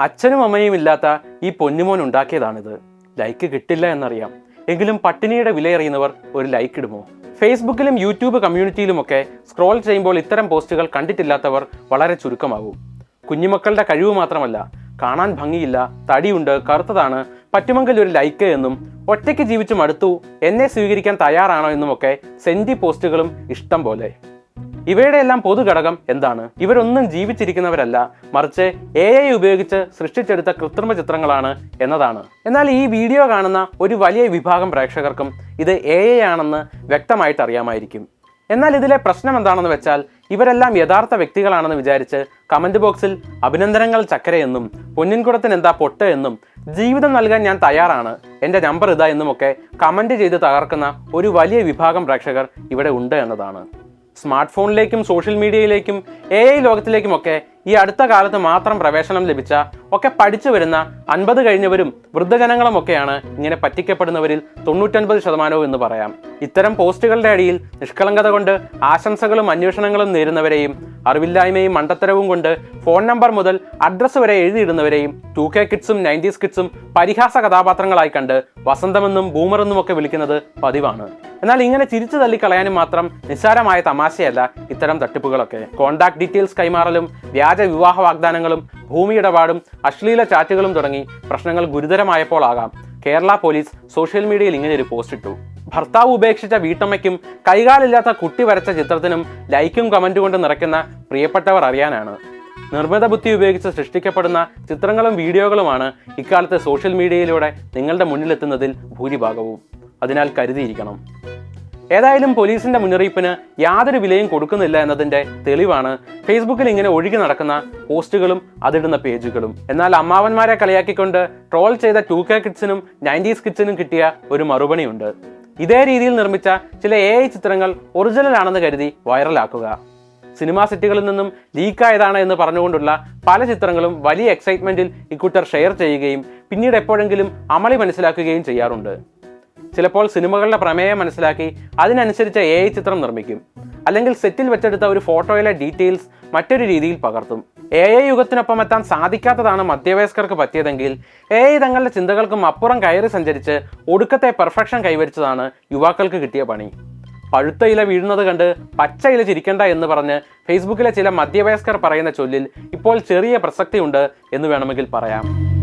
അച്ഛനും അമ്മയും ഇല്ലാത്ത ഈ പൊന്നുമോൻ ഉണ്ടാക്കിയതാണിത്. ലൈക്ക് കിട്ടില്ല എന്നറിയാം. എങ്കിലും പട്ടിണിയുടെ വിലയറിയുന്നവർ ഒരു ലൈക്ക് ഇടുമോ? ഫേസ്ബുക്കിലും യൂട്യൂബ് കമ്മ്യൂണിറ്റിയിലുമൊക്കെ സ്ക്രോൾ ചെയ്യുമ്പോൾ ഇത്തരം പോസ്റ്റുകൾ കണ്ടിട്ടില്ലാത്തവർ വളരെ ചുരുക്കമാകും. കുഞ്ഞുമക്കളുടെ കഴിവ് മാത്രമല്ല കാണാൻ ഭംഗിയില്ല തടിയുണ്ട് കറുത്തതാണ് പറ്റുമെങ്കിൽ ഒരു ലൈക്ക് എന്നും ഒറ്റയ്ക്ക് ജീവിച്ചു മടുത്തു എന്നെ സ്വീകരിക്കാൻ തയ്യാറാണോ എന്നുമൊക്കെ സെന്റി പോസ്റ്റുകളും ഇഷ്ടം പോലെ. ഇവയുടെ എല്ലാം പൊതുഘടകം എന്താണ്? ഇവരൊന്നും ജീവിച്ചിരിക്കുന്നവരല്ല. മറിച്ച് എ ഐ ഉപയോഗിച്ച് സൃഷ്ടിച്ചെടുത്ത കൃത്രിമ ചിത്രങ്ങളാണ് എന്നതാണ്. എന്നാൽ ഈ വീഡിയോ കാണുന്ന ഒരു വലിയ വിഭാഗം പ്രേക്ഷകർക്കും ഇത് എ ഐ ആണെന്ന് വ്യക്തമായിട്ട് അറിയാമായിരിക്കും. എന്നാൽ ഇതിലെ പ്രശ്നം എന്താണെന്ന് വെച്ചാൽ ഇവരെല്ലാം യഥാർത്ഥ വ്യക്തികളാണെന്ന് വിചാരിച്ച് കമന്റ് ബോക്സിൽ അഭിനന്ദനങ്ങൾ ചക്കരയെന്നും പൊന്നിൻകുടത്തിന് എന്താ പൊട്ട് എന്നും ജീവിതം നൽകാൻ ഞാൻ തയ്യാറാണ് എന്റെ നമ്പർ ഇതാ എന്നുമൊക്കെ കമന്റ് ചെയ്ത് തകർക്കുന്ന ഒരു വലിയ വിഭാഗം പ്രേക്ഷകർ ഇവിടെ ഉണ്ട് എന്നതാണ്. സ്മാർട്ട് ഫോണിലേക്കും സോഷ്യൽ മീഡിയയിലേക്കും എ ഐ ലോകത്തിലേക്കുമൊക്കെ ഈ അടുത്ത കാലത്ത് മാത്രം പ്രവേശനം ലഭിച്ച ഒക്കെ പഠിച്ചു വരുന്ന അൻപത് കഴിഞ്ഞവരും വൃദ്ധജനങ്ങളും ഒക്കെയാണ് ഇങ്ങനെ പറ്റിക്കപ്പെടുന്നവരിൽ തൊണ്ണൂറ്റൊൻപത് ശതമാനവും എന്ന് പറയാം. ഇത്തരം പോസ്റ്റുകളുടെ അടിയിൽ നിഷ്കളങ്കത കൊണ്ട് ആശംസകളും അന്വേഷണങ്ങളും നേരുന്നവരെയും അറിവില്ലായ്മയും മണ്ടത്തരവും കൊണ്ട് ഫോൺ നമ്പർ മുതൽ അഡ്രസ് വരെ എഴുതിയിടുന്നവരെയും ടു കെ കിഡ്സും നയന്റീസ് കിഡ്സും പരിഹാസ കഥാപാത്രങ്ങളായി കണ്ട് വസന്തമെന്നും ബൂമറെന്നും ഒക്കെ വിളിക്കുന്നത് പതിവാണ്. എന്നാൽ ഇങ്ങനെ ചിരിച്ചു തള്ളിക്കളയാനും മാത്രം നിസ്സാരമായ തമാശയല്ല ഇത്തരം തട്ടിപ്പുകളൊക്കെ. കോണ്ടാക്ട് ഡീറ്റെയിൽസ് കൈമാറലും വ്യാജ വിവാഹ വാഗ്ദാനങ്ങളും ഭൂമിയിടപാടും അശ്ലീല ചാറ്റുകളും തുടങ്ങി പ്രശ്നങ്ങൾ ഗുരുതരമായപ്പോൾ ആകാം കേരള പോലീസ് സോഷ്യൽ മീഡിയയിൽ ഇങ്ങനെ ഒരു പോസ്റ്റ് ഇട്ടു. ഭർത്താവ് ഉപേക്ഷിച്ച വീട്ടമ്മയ്ക്കും കൈകാലില്ലാത്ത കുട്ടി വരച്ച ചിത്രത്തിനും ലൈക്കും കമന്റും കൊണ്ട് നിറയ്ക്കുന്ന പ്രിയപ്പെട്ടവർ അറിയാനാണ്. നിർമ്മിത ബുദ്ധി ഉപയോഗിച്ച് സൃഷ്ടിക്കപ്പെടുന്ന ചിത്രങ്ങളും വീഡിയോകളുമാണ് ഇക്കാലത്തെ സോഷ്യൽ മീഡിയയിലൂടെ നിങ്ങളുടെ മുന്നിലെത്തുന്നതിൽ ഭൂരിഭാഗവും. അതിനാൽ കരുതിയിരിക്കണം. ഏതായാലും പോലീസിന്റെ മുന്നറിയിപ്പിന് യാതൊരു വിലയും കൊടുക്കുന്നില്ല എന്നതിന്റെ തെളിവാണ് ഫേസ്ബുക്കിൽ ഇങ്ങനെ ഒഴുകി നടക്കുന്ന പോസ്റ്റുകളും അതിടുന്ന പേജുകളും. എന്നാൽ അമ്മാവന്മാരെ കളിയാക്കിക്കൊണ്ട് ട്രോൾ ചെയ്ത ടു കെ കിഡ്സിനും നയന്റീസ് കിഡ്സിനും കിട്ടിയ ഒരു മറുപടിയുണ്ട്. ഇതേ രീതിയിൽ നിർമ്മിച്ച ചില എ ഐ ചിത്രങ്ങൾ ഒറിജിനലാണെന്ന് കരുതി വൈറലാക്കുക. സിനിമാ സെറ്റുകളിൽ നിന്നും ലീക്കായതാണ് എന്ന് പറഞ്ഞുകൊണ്ടുള്ള പല ചിത്രങ്ങളും വലിയ എക്സൈറ്റ്മെന്റിൽ ഇക്കൂട്ടർ ഷെയർ ചെയ്യുകയും പിന്നീട് എപ്പോഴെങ്കിലും അമളി മനസ്സിലാക്കുകയും ചെയ്യാറുണ്ട്. ചിലപ്പോൾ സിനിമകളുടെ പ്രമേയം മനസ്സിലാക്കി അതിനനുസരിച്ച് എ ഐ ചിത്രം നിർമ്മിക്കും. അല്ലെങ്കിൽ സെറ്റിൽ വെച്ചെടുത്ത ഒരു ഫോട്ടോയിലെ ഡീറ്റെയിൽസ് മറ്റൊരു രീതിയിൽ പകർത്തും. എ ഐ യുഗത്തിനൊപ്പം എത്താൻ സാധിക്കാത്തതാണ് മധ്യവയസ്കർക്ക് പറ്റിയതെങ്കിൽ എ ഐ തങ്ങളുടെ ചിന്തകൾക്കും അപ്പുറം കയറി സഞ്ചരിച്ച് ഒടുക്കത്തെ പെർഫെക്ഷൻ കൈവരിച്ചതാണ് യുവാക്കൾക്ക് കിട്ടിയ പണി. പഴുത്ത ഇല വീഴുന്നത് കണ്ട് പച്ച ഇല ചിരിക്കണ്ട എന്ന് പറഞ്ഞ് ഫേസ്ബുക്കിലെ ചില മധ്യവയസ്കർ പറയുന്ന ചൊല്ലിൽ ഇപ്പോൾ ചെറിയ പ്രസക്തിയുണ്ട് എന്ന് വേണമെങ്കിൽ പറയാം.